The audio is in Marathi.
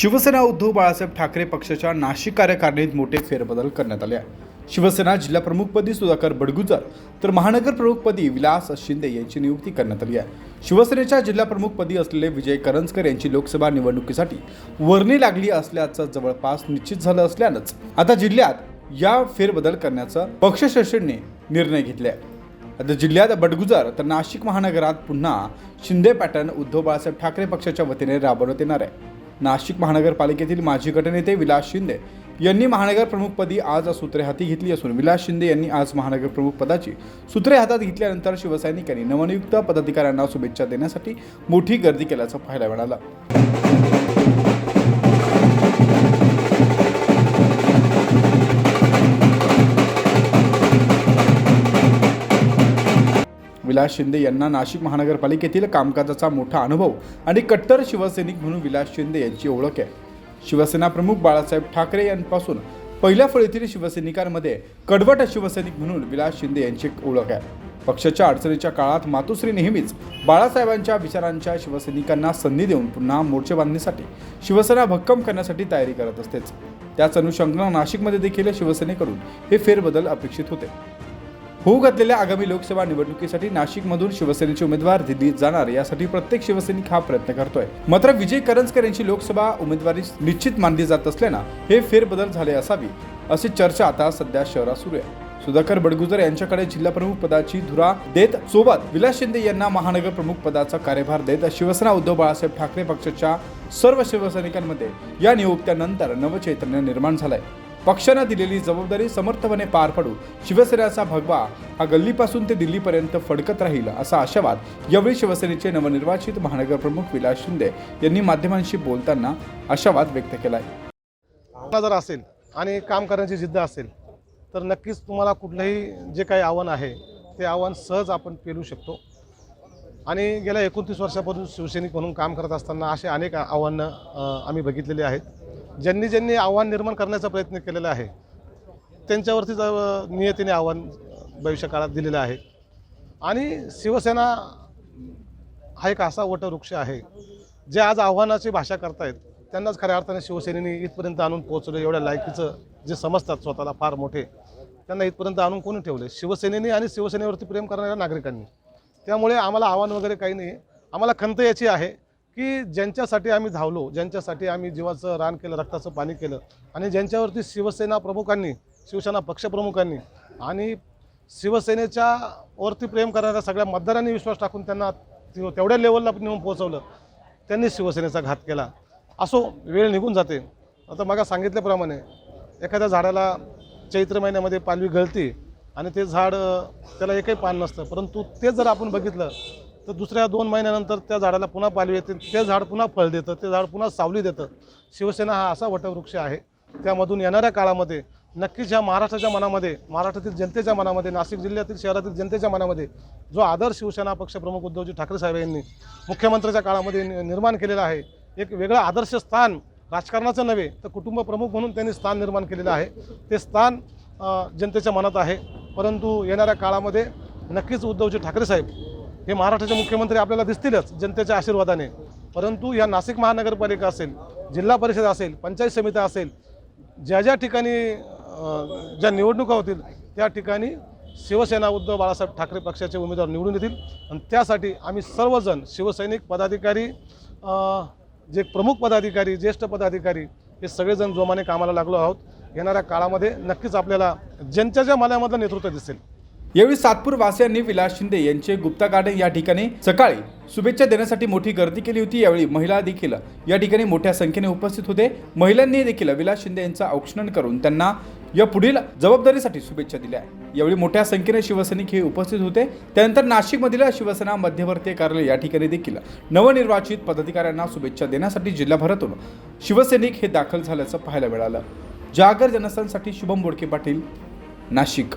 शिवसेना उद्धव बाळासाहेब ठाकरे पक्षाच्या नाशिक कार्यकारिणीत मोठे फेरबदल करण्यात आले आहे. शिवसेना जिल्हा प्रमुखपदी सुधाकर बडगुजर तर महानगर प्रमुखपदी विलास शिंदे यांची नियुक्ती करण्यात आली आहे. शिवसेनेच्या जिल्हा प्रमुखपदी असलेले विजय करंजकर यांची लोकसभा निवडणुकीसाठी वर्णी लागली असल्याचं जवळपास निश्चित झालं असल्यानंच आता जिल्ह्यात या फेरबदल करण्याचा पक्षश्रेष्ठींनी निर्णय घेतला आहे आता जिल्ह्यात बडगुजर तर नाशिक महानगरात पुन्हा शिंदे पॅटर्न उद्धव बाळासाहेब ठाकरे पक्षाच्या वतीने राबवण्यात येणार आहे. नाशिक महानगरपालिकेतील माजी गटनेते विलास शिंदे यांनी महानगर प्रमुखपदी आज सूत्रे हाती घेतली असून विलास शिंदे यांनी आज महानगर प्रमुख पदाची सूत्रे हातात घेतल्यानंतर शिवसैनिकांनी नवनियुक्त पदाधिकाऱ्यांना शुभेच्छा देण्यासाठी मोठी गर्दी केल्याचं पाहायला मिळालं. विलास शिंदे यांना नाशिक महानगरपालिकेतील कामकाजाचा मोठा अनुभव आणि कट्टर शिवसैनिक म्हणून विलास शिंदे यांची ओळख आहे. शिवसेना प्रमुख बाळासाहेब ठाकरे यांपासून पहिल्या फळीतील शिवसैनिकांमध्ये कडवट शिवसैनिक म्हणून विलास शिंदे यांची ओळख आहे. पक्षाच्या अडचणीच्या काळात मातोश्री नेहमीच बाळासाहेबांच्या विचारांच्या शिवसैनिकांना संधी देऊन पुन्हा मोर्चे बांधणीसाठी शिवसेना भक्कम करण्यासाठी तयारी करत असतेच. त्याच अनुषंगानं नाशिकमध्ये देखील शिवसेनेकडून हे फेरबदल अपेक्षित होते. होऊ घातलेल्या आगामी लोकसभा निवडणुकीसाठी नाशिकमधून शिवसेनेचे उमेदवार दिल्लीत जाणार यासाठी प्रत्येक शिवसैनिक हा प्रयत्न करतोय. मात्र विजय करंजकर यांची लोकसभा उमेदवारी निश्चित मानली जात असल्यानं हे फेरबदल झाले असावी अशी चर्चा आता सध्या शहरात सुरू आहे. सुधाकर बडगुजर यांच्याकडे जिल्हा प्रमुख पदाची धुरा देत सोबत विलास शिंदे यांना महानगर प्रमुख पदाचा कार्यभार देत शिवसेना उद्धव बाळासाहेब ठाकरे पक्षाच्या सर्व शिवसैनिकांमध्ये या नियुक्त्यानंतर नवचैतन्य निर्माण झालंय. पक्षानं दिलेली जबाबदारी समर्थपणे पार पाडू शिवसेनेचा भगवा हा गल्लीपासून ते दिल्लीपर्यंत फडकत राहील असा आशावाद यावेळी शिवसेनेचे नवनिर्वाचित महानगरप्रमुख विलास शिंदे यांनी माध्यमांशी बोलताना आशावाद व्यक्त केलाय. भावना जर असेल आणि काम करण्याची जिद्द असेल तर नक्कीच तुम्हाला कुठलंही जे काही आव्हान आहे ते आव्हान सहज आपण पेलू शकतो. आणि गेल्या एकोणतीस वर्षापासून शिवसैनिक म्हणून काम करत असताना असे अनेक आव्हानं आम्ही बघितलेले आहेत. ज्यांनी ज्यांनी आव्हान निर्माण करण्याचा प्रयत्न केलेला आहे त्यांच्यावरतीच नियतीने आव्हान भविष्यकाळात दिलेलं आहे. आणि शिवसेना हा एक असा वटवृक्ष आहे जे आज आव्हानाची भाषा करतायत. त्यांनाच खऱ्या अर्थाने शिवसेनेने इथपर्यंत आणून पोहोचलं एवढ्या लायकीचं जे समजतात स्वतःला फार मोठे त्यांना इथपर्यंत आणून कोणी ठेवले शिवसेनेने आणि शिवसेनेवरती प्रेम करणाऱ्या नागरिकांनी. त्यामुळे आम्हाला आव्हान वगैरे काही नाही. आम्हाला खंत याची आहे. की ज्यांच्यासाठी आम्ही धावलो ज्यांच्यासाठी आम्ही जीवाचं रान केलं रक्ताचं पाणी केलं आणि ज्यांच्यावरती शिवसेना प्रमुखांनी शिवसेना पक्षप्रमुखांनी आणि शिवसेनेच्या वरती प्रेम करणाऱ्या सगळ्या मतदारांनी विश्वास टाकून त्यांना तेवढ्या लेवलला नेऊन पोहोचवलं. त्यांनी शिवसेनेचा घात केला. असो वेळ निघून जाते. आता मग सांगितल्याप्रमाणे एखाद्या झाडाला चैत्र महिन्यामध्ये पालवी गळती आणि ते झाड त्याला एकही पान नसतं. परंतु ते जर आपण बघितलं तर दुसऱ्या दोन महिन्यानंतर त्या झाडाला पुन्हा पालवी येते. ते झाड पुन्हा फळ देतं ते झाड पुन्हा सावली देतं. शिवसेना हा असा वटवृक्ष आहे. त्यामधून येणाऱ्या काळामध्ये नक्कीच ह्या महाराष्ट्राच्या मनामध्ये महाराष्ट्रातील जनतेच्या मनामध्ये नाशिक जिल्ह्यातील शहरातील जनतेच्या मनामध्ये जो आदर शिवसेना पक्षप्रमुख उद्धवजी ठाकरे साहेब यांनी मुख्यमंत्र्याच्या काळामध्ये निर्माण केलेला आहे. एक वेगळं आदर्श स्थान राजकारणाचं नव्हे तर कुटुंब प्रमुख म्हणून त्यांनी स्थान निर्माण केलेलं आहे. ते स्थान जनतेच्या मनात आहे. परंतु येणाऱ्या काळामध्ये नक्कीच उद्धवजी ठाकरे साहेब हे महाराष्ट्राचे मुख्यमंत्री आपल्याला दिसतीलच जनतेच्या आशीर्वादाने. परंतु या नाशिक महानगरपालिका असेल जिल्हा परिषद असेल पंचायत समिती असेल ज्या ज्या ठिकाणी ज्या निवडणुका होतील त्या ठिकाणी शिवसेना उद्धव बाळासाहेब ठाकरे पक्षाचे उमेदवार निवडून येतील. आणि त्यासाठी आम्ही सर्वजण शिवसैनिक पदाधिकारी जे प्रमुख पदाधिकारी ज्येष्ठ पदाधिकारी हे सगळेजण जोमाने कामाला लागलो आहोत. येणाऱ्या काळामध्ये नक्कीच आपल्याला जनतेच्या मनामधलं नेतृत्व दिसेल. यावेळी सातपूर वासियांनी विलास शिंदे यांचे गुप्ता गार्डन या ठिकाणी सकाळी शुभेच्छा देण्यासाठी मोठी गर्दी केली होती. यावेळी महिला देखील या ठिकाणी मोठ्या संख्येने उपस्थित होते. महिलांनी देखील विलास शिंदे यांचं औक्षणन करून त्यांना या पुढील जबाबदारीसाठी शुभेच्छा दिल्या. यावेळी मोठ्या संख्येने शिवसैनिक हे उपस्थित होते. त्यानंतर नाशिकमधील शिवसेना मध्यवर्ती कार्यालय या ठिकाणी देखील नवनिर्वाचित पदाधिकाऱ्यांना शुभेच्छा देण्यासाठी जिल्हाभरातून शिवसैनिक हे दाखल झाल्याचं पाहायला मिळालं. जागर जनस्थानसाठी शुभम बोडके पाटील नाशिक.